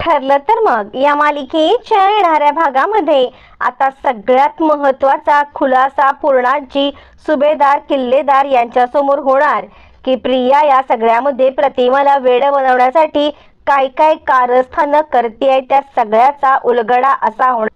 ठरलं तर मग. या मालिकेच्या येणाऱ्या भागामध्ये आता सगळ्यात महत्त्वाचा खुलासा पूर्णाजी सुभेदार किल्लेदार यांच्या समोर होणार. की प्रिया या सगळ्यामध्ये प्रतिमाला वेळ बनवण्यासाठी काय काय कारस्थानं करते त्या सगळ्याचा उलगडा असा होणार.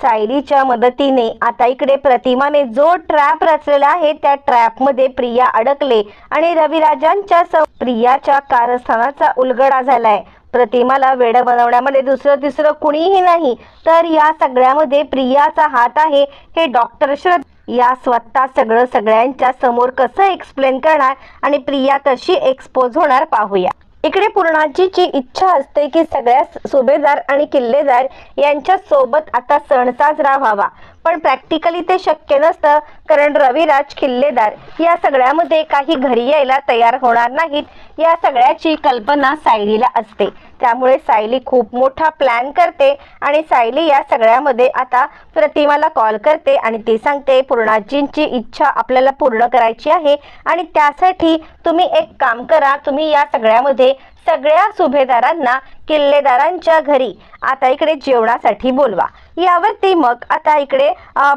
सायलीच्या मदतीने आता इकडे प्रतिमाने जो ट्रॅप रचलेला आहे त्या ट्रॅपमध्ये प्रिया अडकले आणि रविराजांच्या प्रियाच्या कारस्थानाचा उलगडा झालाय. प्रतिमाला वेड बनवण्यामध्ये दुसरं तिसरं कुणीही नाही. तर या सगळ्यामध्ये प्रियाचा हात आहे. हे डॉक्टर श्रद्धा. या स्वतः सगळं सगळ्यांच्या समोर कसं एक्सप्लेन करणार? आणि प्रिया कशी एक्सपोज होणार पाहूया. इकडे पूर्णाजीची इच्छा असते की सगळ्या सुभेदार आणि किल्लेदार यांच्या सोबत आता सण साजरा व्हावा. पण प्रॅक्टिकली ते शक्य नसतं कारण रविराज किल्लेदार या सगळ्यामध्ये काही घरी यायला तयार होणार नाहीत या सगळ्याची कल्पना सायलीला असते. त्यामुळे सायली खूप मोठा प्लॅन करते आणि सायली या सगळ्यामध्ये आता प्रतिमाला कॉल करते आणि ती सांगते पूर्णाजींची इच्छा आपल्याला पूर्ण करायची आहे आणि त्यासाठी तुम्ही एक काम करा तुम्ही या सगळ्यामध्ये सगळ्या सुभेदारांना किल्लेदारांच्या घरी. आता इकडे जेवणासाठी बोलवा. यावरती मग आता इकडे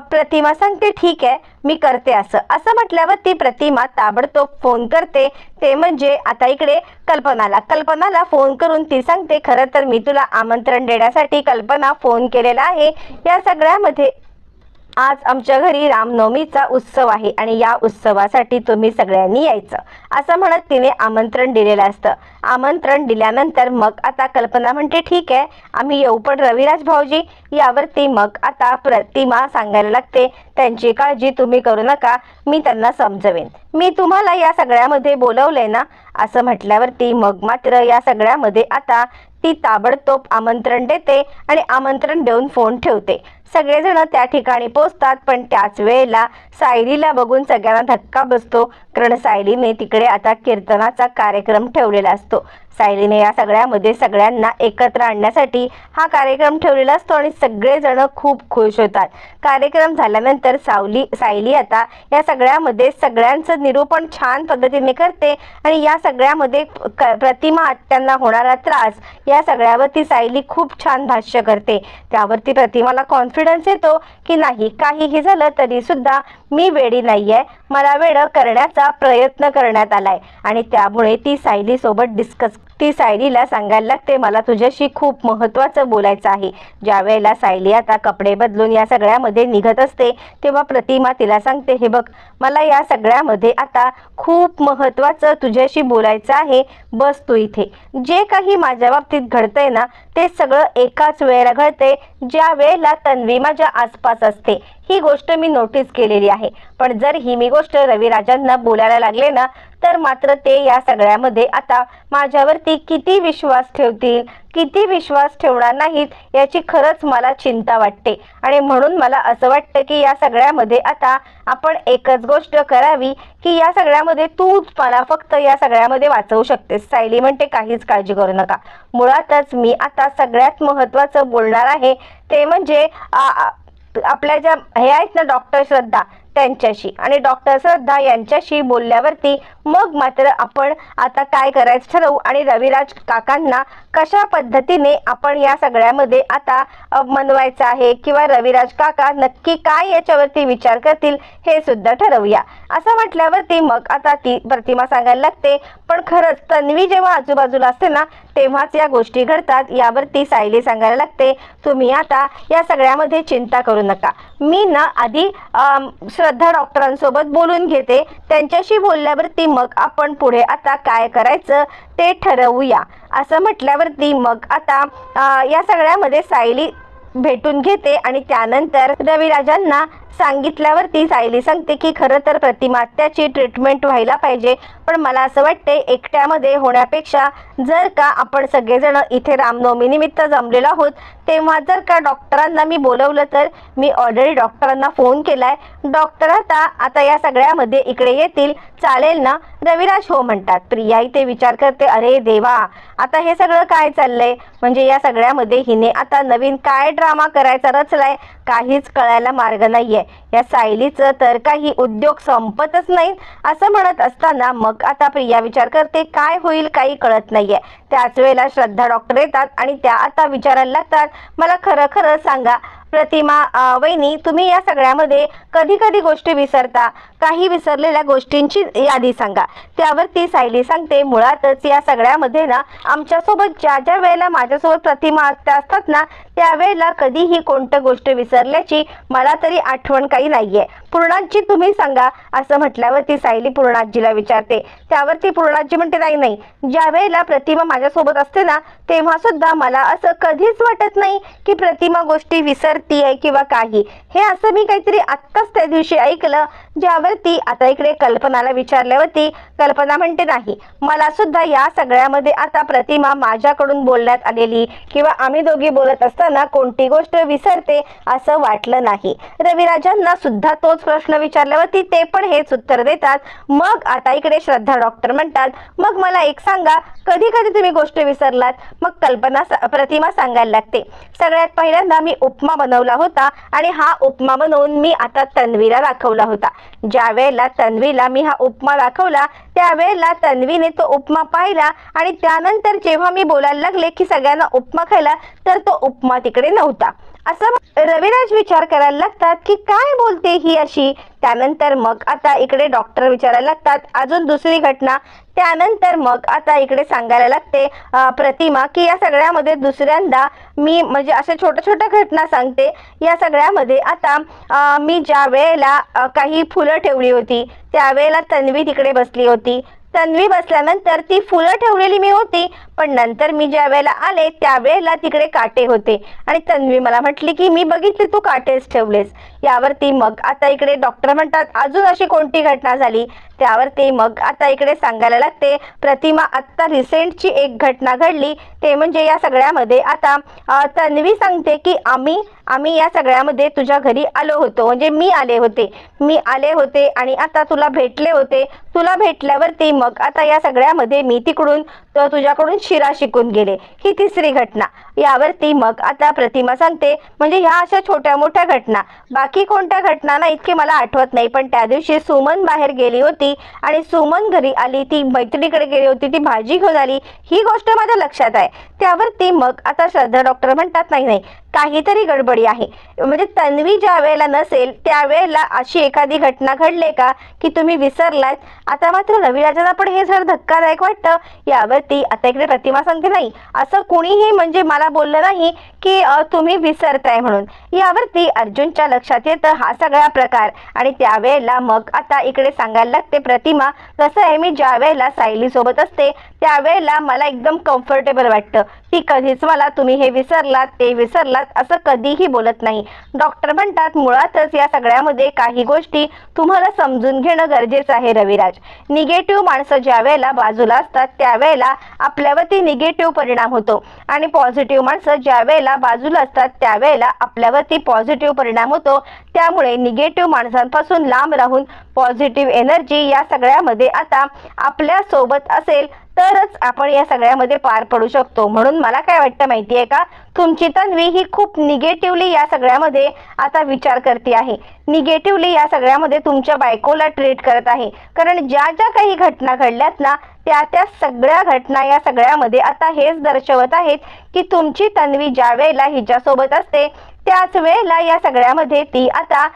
प्रतिमा सांगते ठीक आहे मी करते असं. असं म्हटल्यावर ती प्रतिमा ताबडतोब फोन करते. ते म्हणजे आता इकडे कल्पनाला. कल्पनाला फोन करून ती सांगते खरं तर मी तुला आमंत्रण देण्यासाठी कल्पना फोन केलेला आहे. या सगळ्यामध्ये आज आमच्या घरी रामनवमीचा उत्सव आहे आणि या उत्सवासाठी तुम्ही सगळ्यांनी यायचं. असं म्हणत तिने आमंत्रण दिलेलं असतं. आमंत्रण दिल्यानंतर मग आता कल्पना म्हणते ठीक आहे आम्ही येऊ पण रविराज भाऊजी यावरती मग आता प्रतिमा सांगायला लागते. त्यांची काळजी तुम्ही करू नका मी त्यांना समजवेन. मी तुम्हाला या सगळ्यामध्ये बोलवलंय ना? असं म्हटल्यावरती मग मात्र या सगळ्यामध्ये आता ती ताबडतोब आमंत्रण देते आणि आमंत्रण देऊन फोन ठेवते. सगळेजण त्या ठिकाणी पोहोचतात पण त्याच वेळेला सायलीला बघून सगळ्यांना धक्का बसतो. कारण सायलीने तिकडे आता कीर्तनाचा कार्यक्रम ठेवलेला असतो. सायलीने या सगळ्यामध्ये सगळ्यांना एकत्र आणण्यासाठी हा कार्यक्रम ठेवलेला असतो आणि सगळेजण खूप खुश होतात. कार्यक्रम झाल्यानंतर सावली सायली आता या सगळ्यामध्ये सगळ्यांचं निरूपण छान पद्धतीने करते आणि या सगळ्यामध्ये प्रतिमा आत्यांना होणारा त्रास या सगळ्यावरती सायली खूप छान भाष्य करते. त्यावरती प्रतिमाला कॉन्फिडन्स येतो की नाही काहीही झालं तरी सुद्धा मी वेडी आहे मला वेळ करण्याचा प्रयत्न करण्यात आलाय. आणि त्यामुळे ती सायली सोबत डिस्कस ती सायलीला सांगायला लागते मला तुझ्याशी खूप महत्त्वाचं बोलायचं आहे. ज्या वेळेला सायली आता कपडे बदलून या सगळ्यामध्ये निघत असते तेव्हा प्रतिमा तिला सांगते हे बघ मला या सगळ्यामध्ये आता खूप महत्त्वाचं तुझ्याशी बोलायचं आहे. बस तू इथे. जे काही माझ्या बाबतीत घडतंय ना ते सगळं एकाच वेळेला घडते ज्या वेळेला तन्वी माझ्या आसपास असते ही गोष्ट मी नोटीस केलेली आहे. पण जर ही मी गोष्ट रविराजांना बोलायला लागले ना तर मात्र ते या सगळ्यामध्ये आता माझ्यावरती किती विश्वास ठेवतील किती विश्वास ठेवणार नाहीत याची खरंच मला चिंता वाटते. आणि म्हणून मला असं वाटतं की या सगळ्यामध्ये आता आपण एकच गोष्ट करावी की या सगळ्यामध्ये तूच मला फक्त या सगळ्यामध्ये वाचवू शकतेस. सायली म्हणते काहीच काळजी करू नका. मुळातच मी आता सगळ्यात महत्त्वाचं बोलणार आहे ते म्हणजे आपल्या ज्या हे आहेत ना डॉक्टर श्रद्धा त्यांच्याशी. आणि डॉक्टर श्रद्धा यांच्याशी बोलल्यावरती मग मात्र आपण आता काय करायचं ठरवू? आणि रविराज काकांना कशा पद्धतीने आपण या सगळ्यामध्ये आता मनवायचं आहे? किंवा रविराज काका नक्की काय याच्यावरती विचार करतील हे सुद्धा ठरवूया. असं म्हटल्यावरती मग आता ती प्रतिमा सांगायला लागते. पण खरंच तन्वी जेव्हा आजूबाजूला असते ना तेव्हाच या गोष्टी घडतात. यावरती सायली सांगायला लागते तुम्ही आता या सगळ्यामध्ये चिंता करू नका. मी ना आधी श्रद्धा डॉक्टरांसोबत बोलून घेते. त्यांच्याशी बोलल्यावरती मग आपण पुढे आता काय करायचं ते ठरवूया. असं म्हटल्यावरती मग आता या सगळ्यामध्ये सायली भेटून घेते आणि त्यानंतर रविराजांना सांगितल्यावरती सायली सांगते की खरं तर प्रतिमा त्याची ट्रीटमेंट व्हायला पाहिजे. पण मला असं वाटते एकट्यामध्ये होण्यापेक्षा जर का आपण सगळेजण इथे रामनवमीनिमित्त जमलेलो आहोत तेव्हा जर का डॉक्टरांना मी बोलवलं तर मी ऑलरेडी डॉक्टरांना फोन केलाय. डॉक्टर आता आता या सगळ्यामध्ये इकडे येतील. चालेल ना? रविराज हो म्हणतात. प्रिया इथे विचार करते अरे देवा आता हे सगळं काय चाललंय? म्हणजे या सगळ्यामध्ये हिने आता नवीन काय ड्रामा करायचा रचलाय काहीच कळायला मार्ग नाही नाहीये. या सायलीचं तर काही उद्योग संपतच नाहीत असं म्हणत असताना मग आता प्रिया विचार करते काय होईल काही कळत नाहीये. त्याच वेळेला श्रद्धा डॉक्टर येतात आणि त्या आता विचारायला लागतात. मला खरं खरं सांगा प्रतिमा वहिनी तुम्ही या सगळ्यामध्ये कधी कधी गोष्टी विसरता. काही विसरलेल्या गोष्टींची यादी सांगा. त्यावर ती सायली सांगते मुळातच या सगळ्यामध्ये ना आमच्यासोबत ज्या ज्या वेळेला माझ्यासोबत प्रतिमा असतात ना त्यावेळेला कधीही कोणतं गोष्ट विसरल्याची मला तरी आठवण काही नाहीये. पूर्णाजी तुम्ही सांगा असं म्हटल्यावर ती सायली पूर्णाजीला विचारते. त्यावर ती पूर्णाजी म्हणते नाही नाही. ज्या वेळेला प्रतिमा माझ्यासोबत असते ना तेव्हा सुद्धा मला असं कधीच वाटत नाही की प्रतिमा गोष्टी विसरतीये किंवा काही. हे असं मी काहीतरी आत्ताच त्या दिवशी ऐकलं ज्यावरती आता इकडे कल्पनाला विचारल्यावरती कल्पना म्हणते नाही मला सुद्धा या सगळ्यामध्ये आता प्रतिमा माझ्याकडून बोलण्यात आलेली किंवा आम्ही दोघी बोलत असताना कोणती गोष्ट विसरते असं वाटलं नाही. रविराजांना सुद्धा तोच प्रश्न विचारल्यावरती ते पण हेच उत्तर देतात मग आता इकडे श्रद्धा डॉक्टर म्हणतात मग मला एक सांगा कधी कधी तुम्ही तुम्ही गोष्ट विसरलात. मग कल्पना प्रतिमा सांगायला लागते. सगळ्यात पहिल्यांदा मी उपमा बनवला होता आणि हा उपमा बनवून मी आता तन्वीला दाखवला होता. ज्या वेळेला तन्वीला मी हा उपमा दाखवला त्यावेळेला तन्वीने तो उपमा पाहिला आणि त्यानंतर जेव्हा मी बोलायला लागले की सगळ्यांना उपमा खायला तर तो उपमा तिकडे नव्हता. असं रविराज विचार करायला लागतात की काय बोलते ही अशी? त्यानंतर मग आता इकडे डॉक्टर विचारायला लागतात. अजून दुसरी घटना त्यानंतर मग आता इकडे सांगायला लागते प्रतिमा की या सगळ्यामध्ये दुसऱ्यांदा मी म्हणजे अशा छोट्या छोट्या घटना सांगते. या सगळ्यामध्ये आता मी ज्या वेळेला काही फुलं ठेवली होती त्यावेळेला तन्वी तिकडे बसली होती. तन्वी बसल्यानंतर ती फुलं ठेवलेली मी होती पण नंतर मी ज्या वेळेला आले त्यावेळेला तिकडे काटे होते. आणि तन्वी मला म्हटली की मी बघितले तू काटेच ठेवलेस. यावरती मग आता इकडे डॉक्टर म्हणतात अजून अशी कोणती घटना झाली? त्यावरती मग आता इकडे सांगायला लागते प्रतिमा आत्ता रिसेंटची एक घटना घडली. ते म्हणजे या सगळ्यामध्ये आता तन्वी सांगते की आम्ही आम्ही या सगळ्यामध्ये तुझ्या घरी आलो होतो. म्हणजे मी आले होते. मी आले होते आणि आता तुला भेटले होते. तुला भेटल्यावरती मग आता या सगळ्यामध्ये मी तिकडून त- तुझ्याकडून शिरा शिकून गेले. ही तिसरी घटना. यावरती मग आता प्रतिमा सांगते. म्हणजे ह्या अशा छोट्या मोठ्या घटना. बाकी कोणत्या घटना ना इतके मला आठवत नाही पण त्या दिवशी सुमन बाहेर गेली होती आणि सुमन घरी आली ती मैत्रिणीकडे गेली होती ती भाजी घेऊन आली. ही गोष्ट माझ्या लक्षात आहे. त्यावरती मग आता श्रद्धा डॉक्टर म्हणतात नाही नाही काहीतरी गडबडी आहे. म्हणजे तन्वी ज्या वेळेला नसेल त्यावेळेला अशी एखादी घटना घडले का की तुम्ही विसरलात? आता मात्र रविराजा रविराजांना पण हे जर धक्कादायक वाटतं. यावरती आता इकडे प्रतिमा सांगते नाही. असं कुणीही म्हणजे मला बोललं नाही की तुम्ही विसरताय म्हणून. यावरती अर्जुनच्या लक्षात येतं हा सगळा प्रकार. आणि त्यावेळेला मग आता इकडे सांगायला लागते प्रतिमा कसं आहे मी ज्या वेळेला सायली सोबत असते त्यावेळेला मला एकदम कम्फर्टेबल वाटतं. ती कधीच मला तुम्ही हे विसरलात ते विसरलात असं कधीही बोलत नाही. डॉक्टर म्हणतात मुळातच या सगळ्यामध्ये काही गोष्टी तुम्हाला समजून घेणं गरजेचं आहे रविराज. निगेटिव्ह माणसं ज्या वेळेला बाजूला असतात त्यावेळेला आपल्यावरती निगेटिव्ह परिणाम होतो. आणि पॉझिटिव्ह माणसं ज्या वेळेला बाजूला असतात त्यावेळेला आपल्यावरती पॉझिटिव्ह परिणाम होतो. त्यामुळे निगेटिव्ह माणसांपासून लांब राहून पॉझिटिव्ह एनर्जी या सगळ्यामध्ये आता आपल्यासोबत असेल तरच आपण या सगळ्यामध्ये पार पडू शकतो. म्हणून मला काय वाटतं माहितीये का? तुमची तन्वी ही खूप निगेटिव्हली या सगळ्यामध्ये आता विचार करते आहे. निगेटिव्हली या सगळ्यामध्ये तुमच्या बायकोला ट्रीट करत आहे. कारण ज्या ज्या काही घटना घडल्यात ना त्या त्या सगळ्या घटना या सगळ्यामध्ये आता हेच दर्शवत आहेत की तुमची तन्वी ज्या वेळेला हिच्यासोबत असते त्याच वेळेला या सगळ्यामध्ये ती आता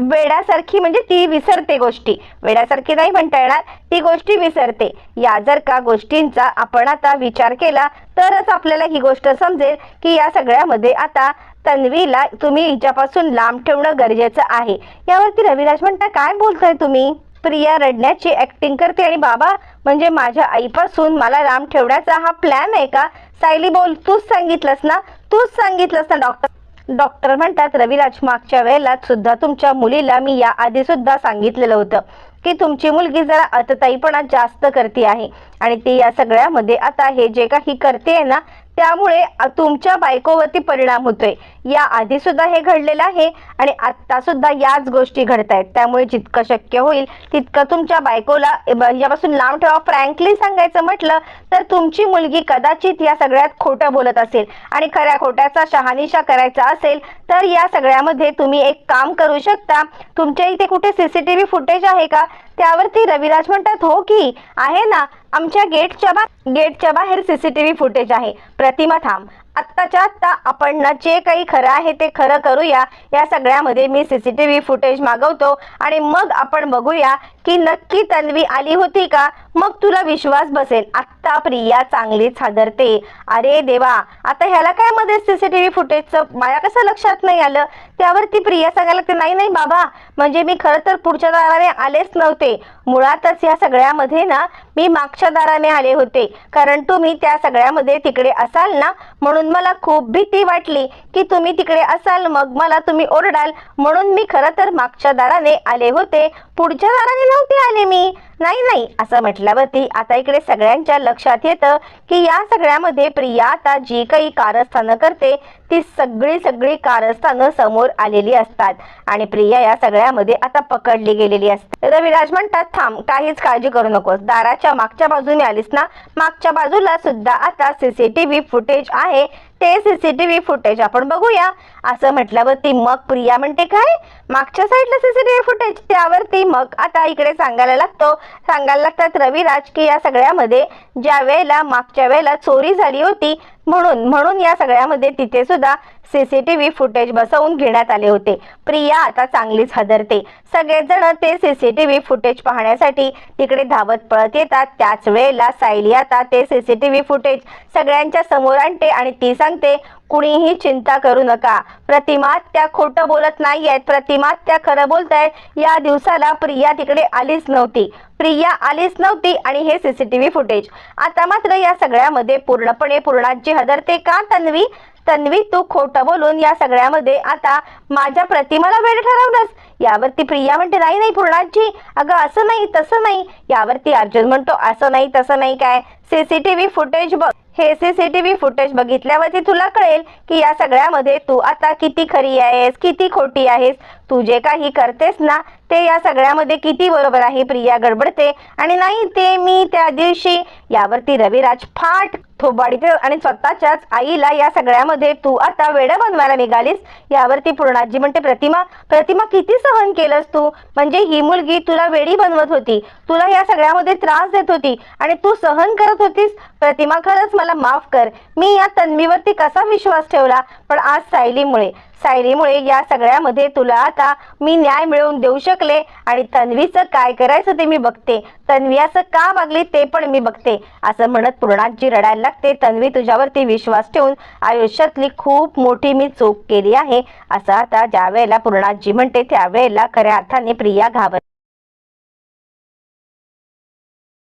वेड्यासारखी म्हणजे ती विसरते गोष्टी. वेड्यासारखी नाही म्हणता येणार ती गोष्टी विसरते. या जर का गोष्टींचा आपण आता विचार केला तरच आपल्याला ही गोष्ट समजेल की या सगळ्यामध्ये आता तन्वीला तुम्ही हिच्यापासून लांब ठेवणं गरजेचं आहे. यावरती रविराज म्हणता काय बोलताय तुम्ही? प्रिया रडण्याची ऍक्टिंग करते आणि बाबा म्हणजे माझ्या आईपासून मला लांब ठेवण्याचा हा प्लॅन आहे का? सायली बोल तूच सांगितलंस ना? तूच सांगितलंस ना डॉक्टर डॉक्टर म्हणतात रविराज मागच्या वेळेला सुद्धा तुमच्या मुलीला मी या आधी सुद्धा सांगितलेलं होतं की तुमची मुलगी जरा अतताईपणा जास्त करते आहे आणि ती या सगळ्यामध्ये आता हे जे काही करते ना त्यामुळे तुमच्या बायकोवरती परिणाम होतोय. या आधी सुद्धा हे घडलेलं आहे आणि आता सुद्धा याच गोष्टी घडत आहेत त्यामुळे जितकं शक्य होईल तितकं तुमच्या बायकोला यापासून लांब ठेवा. फ्रँकली सांगायचं म्हटलं तर तुमची मुलगी कदाचित या सगळ्यात खोटं बोलत असेल आणि खऱ्या खोट्याचा शहानिशा करायचा असेल तर या सगळ्यामध्ये तुम्ही एक काम करू शकता. तुमच्या इथे कुठे सीसीटीव्ही फुटेज आहे का? त्यावरती रविराज म्हणतात हो की आहे ना. आमच्या गेटच्या बा गेटच्या बाहेर सीसीटीव्ही फुटेज आहे. प्रतिमा थांब. आत्ताच्या आत्ता आपण ना जे काही खरं आहे ते खरं करूया. या सगळ्यामध्ये मी सीसीटीव्ही फुटेज मागवतो आणि मग आपण बघूया की नक्की तन्वी आली होती का? मग तुला विश्वास बसेल आत्ता प्रिया चांगलीच हादरते. अरे देवा आता ह्याला काय मध्ये सीसीटीव्ही फुटेजचं माझ्या कसं लक्षात नाही आलं? त्यावरती प्रिया सांगायला लागते नाही नाही बाबा म्हणजे मी खरं तर पुढच्या दाराने आलेच नव्हते. मुळातच या सगळ्यामध्ये ना मी मागच्या दाराने आले होते. कारण तुम्ही त्या सगळ्यामध्ये तिकडे असाल ना? म्हणून मला खूप भीती वाटली की तुम्ही तिकडे असाल मग मला तुम्ही ओरडाल. म्हणून मी खरं तर मागच्या दाराने आले होते. पुढच्या दाराने नव्हते आले मी. नाही नाही. असं म्हटल्यावरती आता इकडे सगळ्यांच्या लक्षात येतं की या सगळ्यामध्ये प्रिया आता जी काही कारस्थानं करते ती सगळी सगळी कारस्थानं समोर आलेली असतात. आणि प्रिया या सगळ्यामध्ये आता पकडली गेलेली असते. रविराज म्हणतात थांब काहीच काळजी करू नकोस. दाराच्या मागच्या बाजूने आलीस ना? मागच्या बाजूला सुद्धा आता सीसीटीव्ही फुटेज आहे. ते सीसीटीव्ही फुटेज आपण बघूया. असं म्हटल्यावरती मग प्रिया म्हणते काय? मागच्या साईडला सीसीटीव्ही फुटेज त्यावरती मग आता इकडे सांगायला लागतो. सांगायला लागतात रविराज की या सगळ्यामध्ये ज्या वेळेला मागच्या वेळेला चोरी झाली होती म्हणून म्हणून या सगळ्यामध्ये तिथे सुद्धा सीसीटीव्ही फुटेज बसवून घेण्यात आले होते. प्रिया आता चांगलीच हदरते. सगळेजण ते सीसीटीव्ही फुटेज पाहण्यासाठी तिकडे धावत पळत येतात. त्याच वेळेला सायली आता ते सीसीटीव्ही फुटेज सगळ्यांच्या समोर आणते आणि ती सांगते कुणीही चिंता करू नका. प्रतिमा त्या खोटं बोलत नाही आहेत प्रतिमा त्या खरं बोलतायत. या दिवसाला प्रिया तिकडे आलीच नव्हती. प्रिया आलीच नव्हती आणि हे सीसीटीव्ही फुटेज आता मात्र या सगळ्यामध्ये पूर्णपणे पूर्णाची हदरते का तन्वी? तन्वी तू खोटं बोलून या सगळ्यामध्ये आता माझ्या प्रतिमाला वेळ ठरवलंस. यावरती प्रिया म्हणते नाही नाही पूर्णाजी अगं असं नाही तसं नाही. यावरती अर्जुन म्हणतो असं नाही तसं नाही काय? सीसीटीव्ही फुटेज बघ. हे सीसीटीव्ही फुटेज बघितल्यावरती तुला कळेल की या सगळ्यामध्ये तू आता किती खरी आहेस किती खोटी आहेस. तू जे काही करतेस ना ते या सगळ्यामध्ये किती बरोबर आहे प्रिया गडबडते. आणि नाही ते मी त्या दिवशी यावरती रविराज फाट थोबाडीचे आणि स्वतःच्याच आईला या सगळ्यामध्ये तू आता वेड बनवायला निघालीस? यावरती पूर्णाजी म्हणते प्रतिमा प्रतिमा किती सहन केलंस तू? म्हणजे ही मुलगी तुला वेडी बनवत होती. तुला या सगळ्यामध्ये त्रास देत होती आणि तू सहन करत होतीस? प्रतिमा खरंच मला माफ कर. मी या तन्वीवरती कसा विश्वास ठेवला? पण आज सायलीमुळे सायरीमुळे या सगळ्यामध्ये तुला आता मी न्याय मिळवून देऊ शकले. आणि तन्वीचं काय करायचं ते मी बघते. तन्वी असं का मागली ते पण मी बघते. असं म्हणत पूर्णाची रडायला लागते. तन्वी तुझ्यावरती विश्वास ठेवून आयुष्यातली खूप मोठी मी चूक केली आहे. असं आता ज्या वेळेला पूर्णाजी म्हणते त्यावेळेला खऱ्या अर्थाने प्रिया घाबर